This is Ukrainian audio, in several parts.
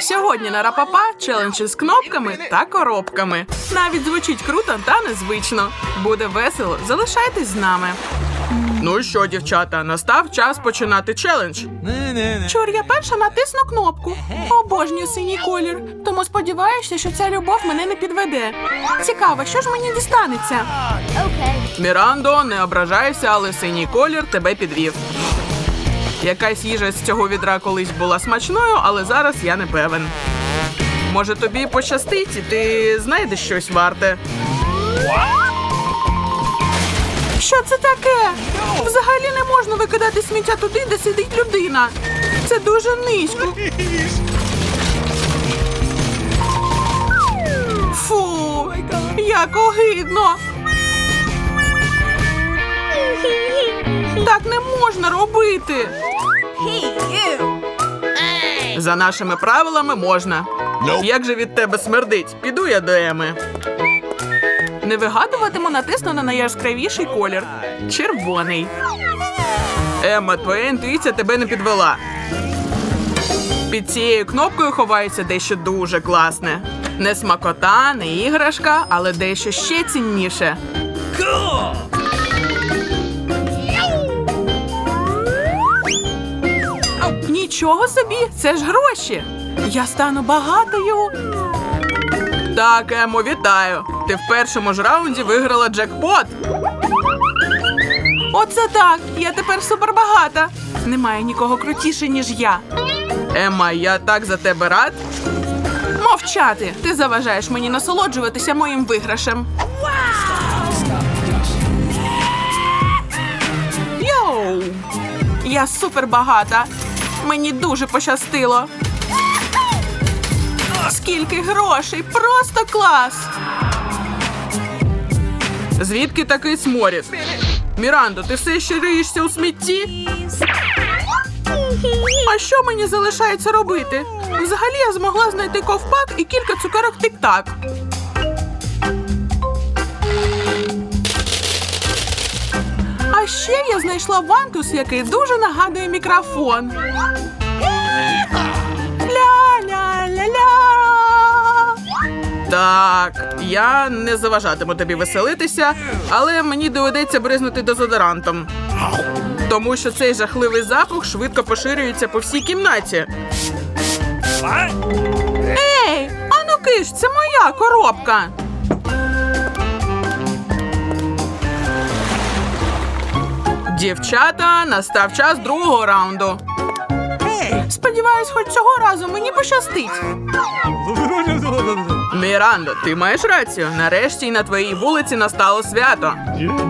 Сьогодні на Рапапа челендж із кнопками та коробками. Навіть звучить круто та незвично. Буде весело, залишайтесь з нами. Ну що, дівчата, настав час починати челендж. Чур, я перша натисну кнопку. Обожнюю синій колір. Тому сподіваюся, що ця любов мене не підведе. Цікаво, що ж мені дістанеться? Мірандо, не ображайся, але синій колір тебе підвів. Якась їжа з цього відра колись була смачною, але зараз я не певен. Може, тобі пощастить, і ти знайдеш щось варте. Що це таке? Взагалі не можна викидати сміття туди, де сидить людина. Це дуже низько. Фу, як огидно. Так не можна робити. За нашими правилами можна. Як же від тебе смердить? Піду я до Еми. Не вигадуватиму натисну на найяскравіший колір. Червоний. Емма, твоя інтуїція тебе не підвела. Під цією кнопкою ховається дещо дуже класне. Не смакота, не іграшка, але дещо ще цінніше. Нічого собі, це ж гроші. Я стану багатою. Так, Емо, вітаю. Ти в першому ж раунді виграла джекпот. Оце так. Я тепер супербагата. Немає нікого крутіше, ніж я. Емма, я так за тебе рад. Мовчати. Ти заважаєш мені насолоджуватися моїм виграшем. Йоу! Я супербагата. Мені дуже пощастило. Скільки грошей! Просто клас! Звідки такий сморід? Мірандо, ти все ще риєшся у смітті? А що мені залишається робити? Взагалі я змогла знайти ковпак і кілька цукерок тик-так. Ще я знайшла вантус, який дуже нагадує мікрофон. Ля-ля-ля-ля. Так, я не заважатиму тобі веселитися, але мені доведеться бризнути дезодорантом. Тому що цей жахливий запах швидко поширюється по всій кімнаті. Ей, ану киш, це моя коробка. Дівчата, настав час другого раунду. Сподіваюсь, хоч цього разу мені пощастить. Мірандо, ти маєш рацію. Нарешті на твоїй вулиці настало свято.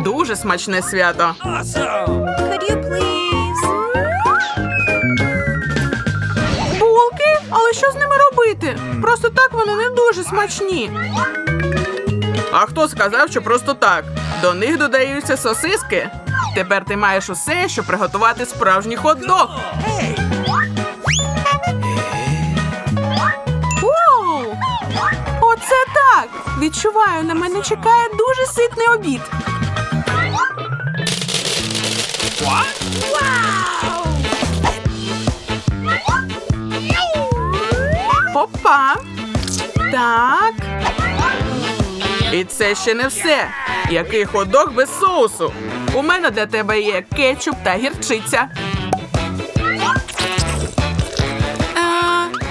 Дуже смачне свято. Could you please? Булки? Але що з ними робити? Просто так вони не дуже смачні. А хто сказав, що просто так? До них додаються сосиски. Тепер ти маєш усе, щоб приготувати справжній хот-дог. Воу! Оце так! Відчуваю, на мене чекає дуже ситний обід. Опа. Так. І це ще не все. Який ходок без соусу. У мене для тебе є кетчуп та гірчиця.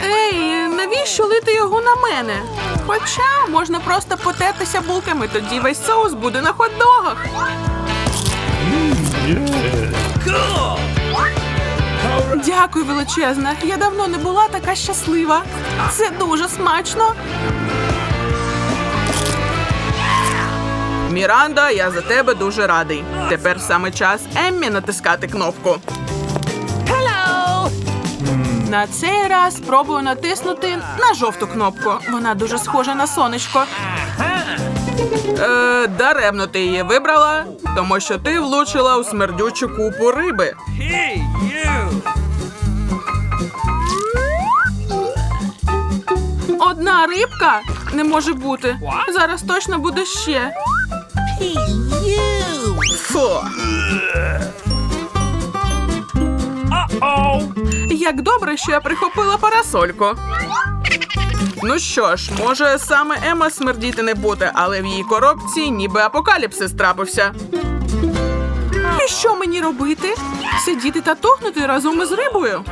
Ей, навіщо лити його на мене? Хоча можна просто потертися булками, тоді весь соус буде на хот-догах. Дякую, величезна. Я давно не була така щаслива. Це дуже смачно. Міранда, я за тебе дуже радий. Тепер саме час Еммі натискати кнопку. На цей раз спробую натиснути на жовту кнопку. Вона дуже схожа на сонечко. Е, даремно ти її вибрала, тому що ти влучила у смердючу купу риби. Hey! Одна рибка не може бути. Зараз точно буде ще. Фу. Uh-oh! Як добре, що я прихопила парасольку. Ну що ж, може саме Ема смердіти не буде, але в її коробці ніби апокаліпсис трапився. І що мені робити? Сидіти та тухнути разом із рибою?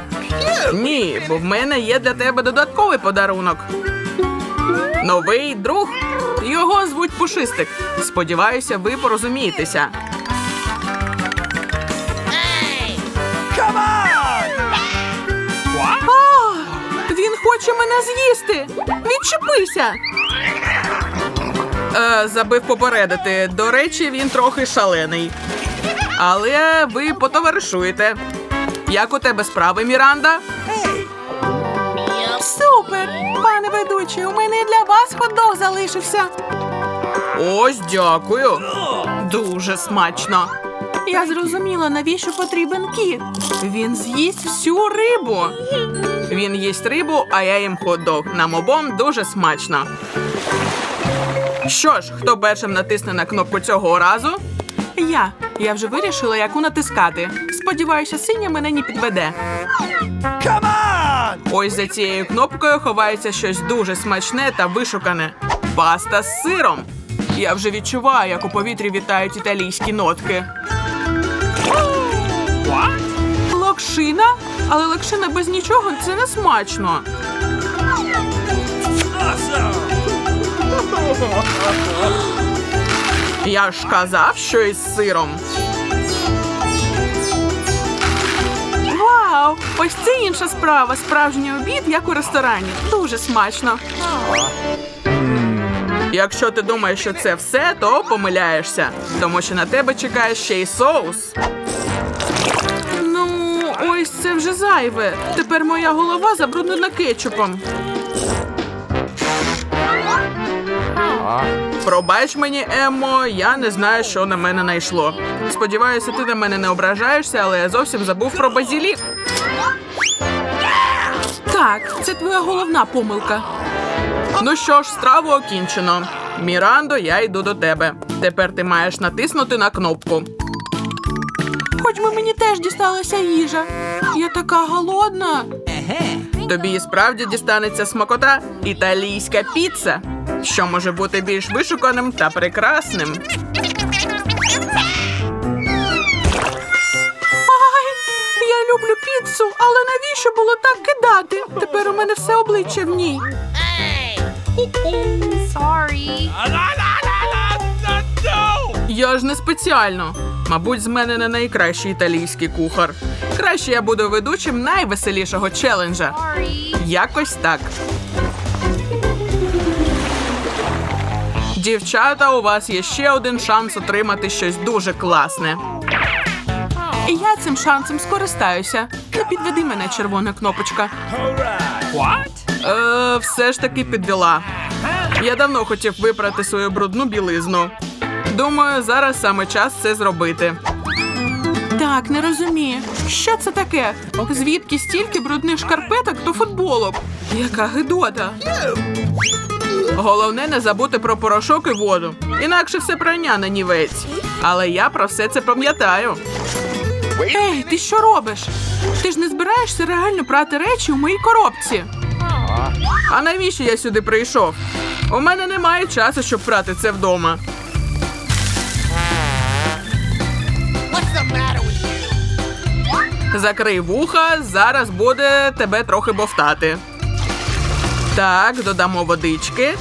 Ні, бо в мене є для тебе додатковий подарунок. Новий друг. Його звуть Пушистик. Сподіваюся, ви порозумієтеся. Він хоче мене з'їсти. Відчепися. Е, забив попередити. До речі, він трохи шалений. Але ви потоваришуєте. Як у тебе справи, Міранда? Супер! Пане ведучий, у мене і для вас хот-дог залишився. Ось дякую. Дуже смачно. Я зрозуміла, навіщо потрібен кіт. Він з'їсть всю рибу. Він їсть рибу, а я їм хот-дог. Нам обом дуже смачно. Що ж, хто першим натисне на кнопку цього разу? Я. Я вже вирішила, яку натискати. Сподіваюся, синя мене не підведе. Ось за цією кнопкою ховається щось дуже смачне та вишукане. Паста з сиром. Я вже відчуваю, як у повітрі вітають італійські нотки. Локшина? Але локшина без нічого це не смачно. Я ж казав, що із сиром. Вау! Ось це інша справа. Справжній обід, як у ресторані. Дуже смачно. Якщо ти думаєш, що це все, то помиляєшся, тому що на тебе чекає ще й соус. Ну, ось це вже зайве. Тепер моя голова забруднена кетчупом. Пробач мені, Еммо, я не знаю, що на мене найшло. Сподіваюся, ти на мене не ображаєшся, але я зовсім забув про базілік. Так, це твоя головна помилка. Ну що ж, страву окінчено. Мірандо, я йду до тебе. Тепер ти маєш натиснути на кнопку. Хоч би мені теж дісталася їжа. Я така голодна. Тобі і справді дістанеться смакота італійська піца, що може бути більш вишуканим та прекрасним. Ай, я люблю піцу, але навіщо було так кидати? Тепер у мене все обличчя в ній. Sorry. Я ж не спеціально. Мабуть, з мене не найкращий італійський кухар. Краще я буду ведучим найвеселішого челенджа. Sorry. Якось так. Дівчата, у вас є ще один шанс отримати щось дуже класне. І я цим шансом скористаюся. Не підведи мене, червона кнопочка. Е, все ж таки підвела. Я давно хотів випрати свою брудну білизну. Думаю, зараз саме час це зробити. Так, не розумію. Що це таке? Звідки стільки брудних шкарпеток до футболок? Яка гидота. Головне не забути про порошок і воду. Інакше все прання на нівець. Але я про все це пам'ятаю. Ей, ти що робиш? Ти ж не збираєшся реально прати речі у моїй коробці. А навіщо я сюди прийшов? У мене немає часу, щоб прати це вдома. Закрий вуха, зараз буде тебе трохи бовтати. Так, додамо водички.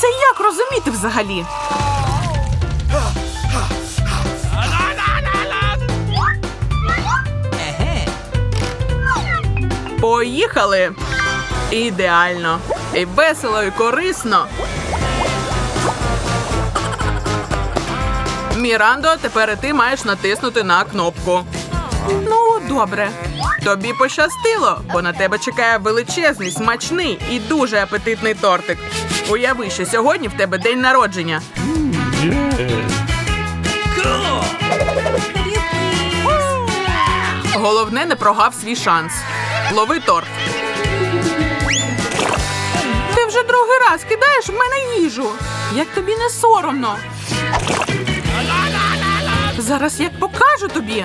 Це як розуміти взагалі? Поїхали! Ідеально! І весело, і корисно. Мірандо, тепер і ти маєш натиснути на кнопку. Ну, добре. Тобі пощастило, бо на тебе чекає величезний, смачний і дуже апетитний тортик. Уяви, що сьогодні в тебе день народження. Головне, не прогав свій шанс. Лови торт. Ти вже другий раз кидаєш в мене їжу. Як тобі не соромно? Зараз як покажу тобі.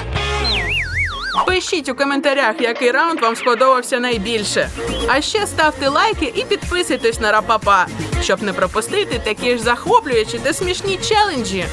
Пишіть у коментарях, який раунд вам сподобався найбільше. А ще ставте лайки і підписуйтесь на Рапапа, щоб не пропустити такі ж захоплюючі та смішні челенджі.